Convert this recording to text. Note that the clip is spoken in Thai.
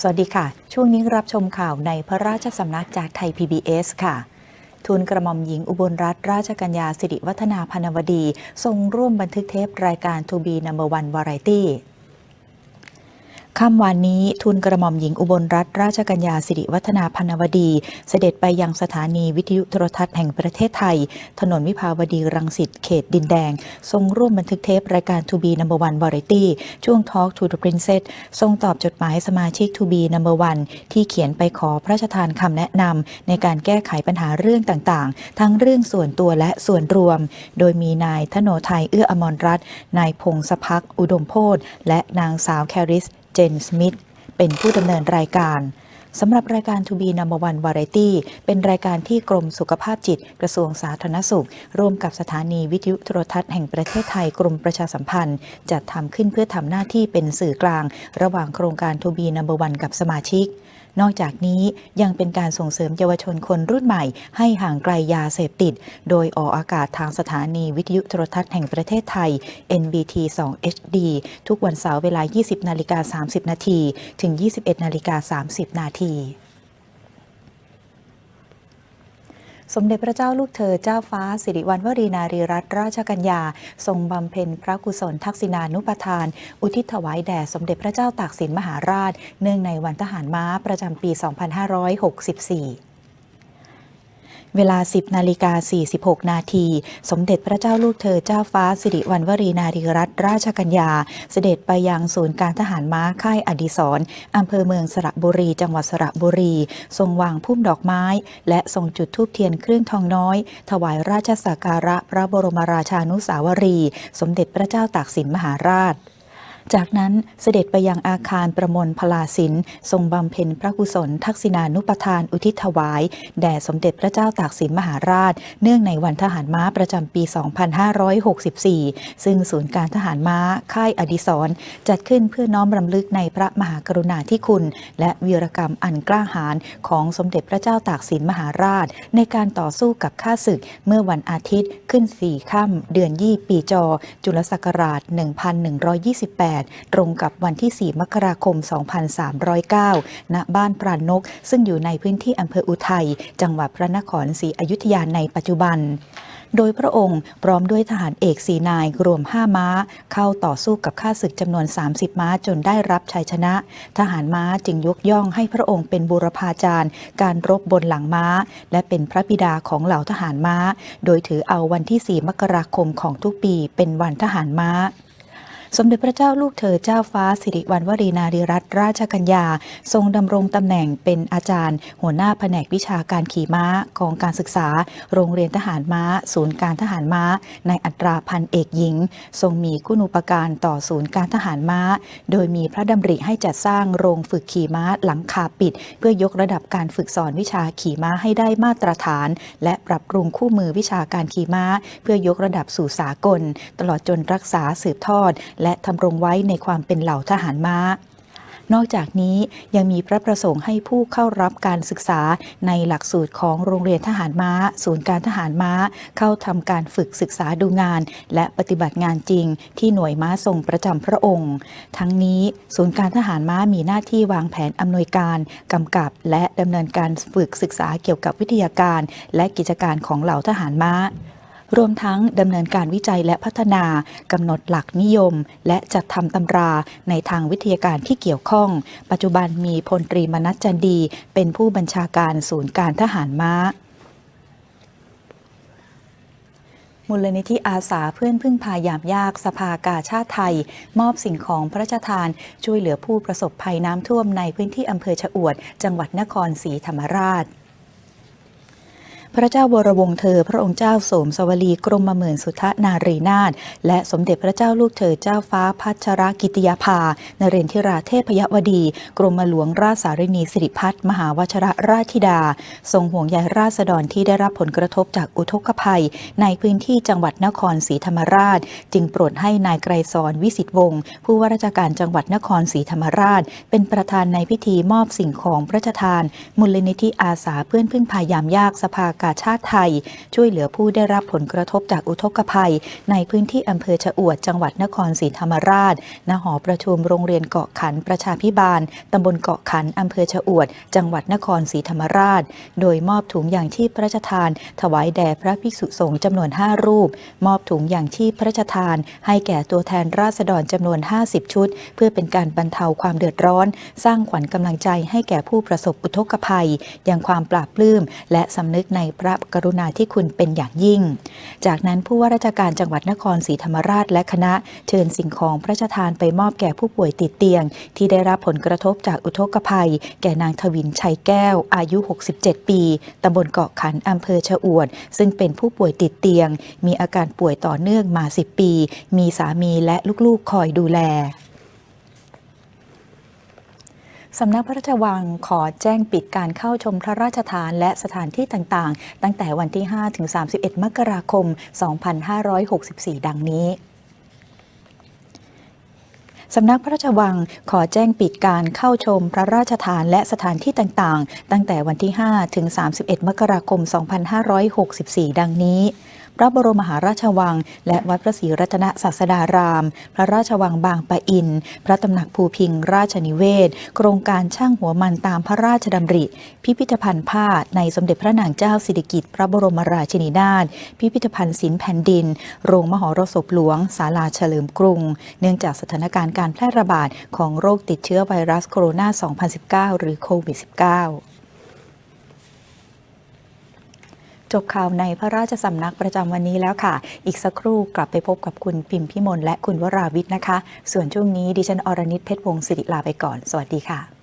สวัสดีค่ะ ช่วงนี้รับชมข่าวในพระราชสำนักจากไทย PBS ค่ะทูลกระหม่อมหญิงอุบลรัตนราชกัญญาสิริวัฒนาพนวดี ทรงร่วมบันทึกเทปรายการ To Be Number One Variety ค่ำวานนี้ทูลกระหม่อมหญิงอุบลรัตนราชกัญญาสิริวัฒนาพนวดี เสด็จไปยังสถานีวิทยุโทรทัศน์แห่งประเทศไทย ถนนวิภาวดีรังสิตเขตดินแดง ทรงร่วมบันทึกเทปรายการ To Be Number One Variety ช่วง Talk to the Princess ทรงตอบจดหมายสมาชิก To Be Number One ที่เขียนไปขอพระราชทานคำแนะนำในการแก้ไขปัญหาเรื่องต่างๆ ทั้งเรื่องส่วนตัวและส่วนรวม โดยมีนายธโนไทยเอื้ออมรรัตน์นายพงศพักอุดมโพธและนางสาวแคริส เจนสมิธเป็นผู้ดำเนินรายการสำหรับรายการ To Be Number One Variety เป็นรายการที่กรมสุขภาพจิตกระทรวงสาธารณสุข ร่วมกับสถานีวิทยุโทรทัศน์แห่งประเทศไทยกรมประชาสัมพันธ์ จัดทำขึ้นเพื่อทำหน้าที่เป็นสื่อกลาง ระหว่างโครงการ To Be Number One กับสมาชิก นอกจากนี้ยังเป็นการส่งเสริมเยาวชนคนรุ่นใหม่ ให้ห่างไกลยาเสพติด โดยออกอากาศทางสถานีวิทยุโทรทัศน์แห่งประเทศไทย NBT 2 HD ทุกวันเสาร์เวลา 20 นาฬิกา 30 นาที ถึง 21 นาฬิกา 30 นาที สมเด็จพระเจ้าลูกเธอเจ้าฟ้าสิริวัณวรีนารีรัตนราชกัญญา ทรงบำเพ็ญพระกุศลทักษิณานุปทาน อุทิศถวายแด่สมเด็จพระเจ้าตากสินมหาราช เนื่องในวันทหารม้าประจำปี 2564 เวลา 10 นาฬิกา 46 นาที สมเด็จพระเจ้าลูกเธอเจ้าฟ้าสิริวัณวรีนารีรัตนราชกัญญา เสด็จไปยังศูนย์การทหารม้าค่ายอดิศรอำเภอเมืองสระบุรี จังหวัดสระบุรี ทรงวางพุ่มดอกไม้ และทรงจุดธูปเทียนเครื่องทองน้อย ถวายราชสักการะพระบรมราชานุสาวรี สมเด็จพระเจ้าตากสินมหาราช จากนั้นเสด็จไปยังอาคารประมลพลาสินทรงบำเพ็ญพระกุศล ทักษิณานุปทานอุทิศถวาย แด่สมเด็จพระเจ้าตากสินมหาราช เนื่องในวันทหารม้าประจำปี 2564 ซึ่งศูนย์การทหารม้าค่ายอดิศรจัดขึ้นเพื่อน้อมรำลึกในพระมหากรุณาธิคุณ และวีรกรรมอันกล้าหาญของสมเด็จพระเจ้าตากสินมหาราช ในการต่อสู้กับข้าศึกเมื่อวันอาทิตย์ขึ้น4ค่ำเดือนยี่ปีจอจุลศักราช 1128ตรงกับวันที่ 4 มกราคม 2309 ณ บ้านปราณนก ซึ่งอยู่ในพื้นที่อำเภออุทัย จังหวัดพระนครศรีอยุธยาในปัจจุบันโดยพระองค์พร้อมด้วยทหารเอกสีนายรวม 5 ม้า เข้าต่อสู้กับข้าศึกจำนวน 30 ม้าจนได้รับชัยชนะ ทหารม้าจึงยกย่องให้พระองค์เป็นบูรพาจารย์ การรบบนหลังม้า และเป็นพระบิดาของเหล่าทหารม้า โดยถือเอาวันที่ 4 มกราคมของทุกปีเป็นวันทหารม้า สมเด็จพระเจ้าลูกเธอเจ้าฟ้าสิริวัณวรีนารีรัตนราชกัญญา ทรงดำรงตำแหน่งเป็นอาจารย์ หัวหน้าแผนกวิชาการขี่ม้ากองการศึกษา โรงเรียนทหารม้า ศูนย์การทหารม้า ในอัตราพันเอกหญิง ทรงมีคุณูปการต่อศูนย์การทหารม้า โดยมีพระดำริให้จัดสร้างโรงฝึกขี่ม้าหลังคาปิด เพื่อยกระดับการฝึกสอนวิชาขี่ม้าให้ได้มาตรฐาน และปรับปรุงคู่มือวิชาการขี่ม้า เพื่อยกระดับสู่สากล ตลอดจนรักษาสืบทอดและทำรงไว้ในความเป็นเหล่าทหารม้า นอกจากนี้ยังมีพระประสงค์ให้ผู้เข้ารับการศึกษาในหลักสูตรของโรงเรียนทหารม้า ศูนย์การทหารม้า เข้าทำการฝึกศึกษาดูงาน และปฏิบัติงานจริง ที่หน่วยม้าทรงประจำพระองค์ ทั้งนี้ศูนย์การทหารม้ามีหน้าที่วางแผนอำนวยการกำกับ และดำเนินการฝึกศึกษาเกี่ยวกับวิทยาการ และกิจการของเหล่าทหารม้า รวมทั้งดำเนินการวิจัยและพัฒนากำหนดหลักนิยม และจัดทำตำราในทางวิทยาการที่เกี่ยวข้อง ปัจจุบันมีพลตรีมนัสจันดี เป็นผู้บัญชาการศูนย์การทหารม้ามูลนิธิอาสาเพื่อนพึ่งพายามยากสภากาชาติไทย มอบสิ่งของพระราชทานช่วยเหลือผู้ประสบภัยน้ำท่วมในพื้นที่อำเภอชะอวด จังหวัดนครศรีธรรมราช พระเจ้าวรวงศ์เธอ พระองค์เจ้าโสมสวลีกรมหมื่นสุทธนารีนาถและสมเด็จพระเจ้าลูกเธอเจ้าฟ้าพัชรกิติยาภา นเรนทิราเทพยวดี กรมหลวงราชสารินีสิริพัฒน์มหาวชรราชธิดา ทรงห่วงใยราษฎรที่ได้รับผลกระทบจากอุทกภัย ในพื้นที่จังหวัดนครศรีธรรมราช จึงโปรดให้นายไกรสอนวิสิตวงศ์ผู้ว่าราชการจังหวัดนครศรีธรรมราช เป็นประธานในพิธีมอบสิ่งของพระราชทาน มูลนิธิอาสาเพื่อนพึ่งพายามยากสภากาาชาติไทย ช่วยเหลือผู้ได้รับผลกระทบจากอุทกภัย ในพื้นที่อำเภอชะอวดจังหวัดนครศรีธรรมราชณหอประชุมโรงเรียนเกาะขันประชาพิบาลตำบลเกาะขันอำเภอชะอวด จังหวัดนครศรีธรรมราช โดยมอบถุงอย่างชีพพระราชทาน ถวายแด่พระภิกษุสงฆ์จำนวน 5 รูป มอบถุงอย่างชีพพระราชทาน ให้แก่ตัวแทนราษฎรจำนวน 50 ชุด เพื่อเป็นการบรรเทาความเดือดร้อน สร้างขวัญกำลังใจให้แก่ผู้ประสบอุทกภัยอย่างความปราบปลื้มและสำนึกในพระกรุณาธิคุณเป็นอย่างยิ่ง จากนั้นผู้ว่าราชการจังหวัดนครศรีธรรมราชและคณะเชิญสิ่งของพระราชทานไปมอบแก่ผู้ป่วยติดเตียง ที่ได้รับผลกระทบจากอุทกภัย แก่นางทวินชัยแก้ว อายุ 67 ปี ตำบลเกาะขันอำเภอชะอวด ซึ่งเป็นผู้ป่วยติดเตียง มีอาการป่วยต่อเนื่องมา 10 ปี มีสามีและลูกๆคอยดูแล สำนักพระราชวังขอแจ้งปิดการเข้าชมพระราชทานและสถานที่ต่างๆ ตั้งแต่วันที่ 5 ถึง 31 มกราคม 2564 ดังนี้สำนักพระราชวังขอแจ้งปิดการเข้าชมพระราชทานและสถานที่ต่างๆ ตั้งแต่วันที่ 5 ถึง 31 มกราคม 2564 ดังนี้ พระบรมมหาราชวัง และวัดพระศรีรัตนศาสดาราม พระราชวังบางปะอิน พระตำหนักภูพิง ราชนิเวศ โครงการช่างหัวมันตามพระราชดำริ พิพิธภัณฑ์ผ้าในสมเด็จพระนางเจ้าสิริกิติ์พระบรมราชินีนาถ พิพิธภัณฑ์ศิลป์แผ่นดิน โรงมหรสพหลวง ศาลาเฉลิมกรุง เนื่องจากสถานการณ์การแพร่ระบาดของโรคติดเชื้อไวรัสโคโรนา 2019 หรือโควิด -19 จบข่าวในพระราชสำนักประจำวันนี้แล้วค่ะ อีกสักครู่กลับไปพบกับคุณพิมพิมลและคุณวราวิทย์นะคะ ส่วนช่วงนี้ดิฉันอรณิตเพชรวงศิริลาไปก่อน สวัสดีค่ะ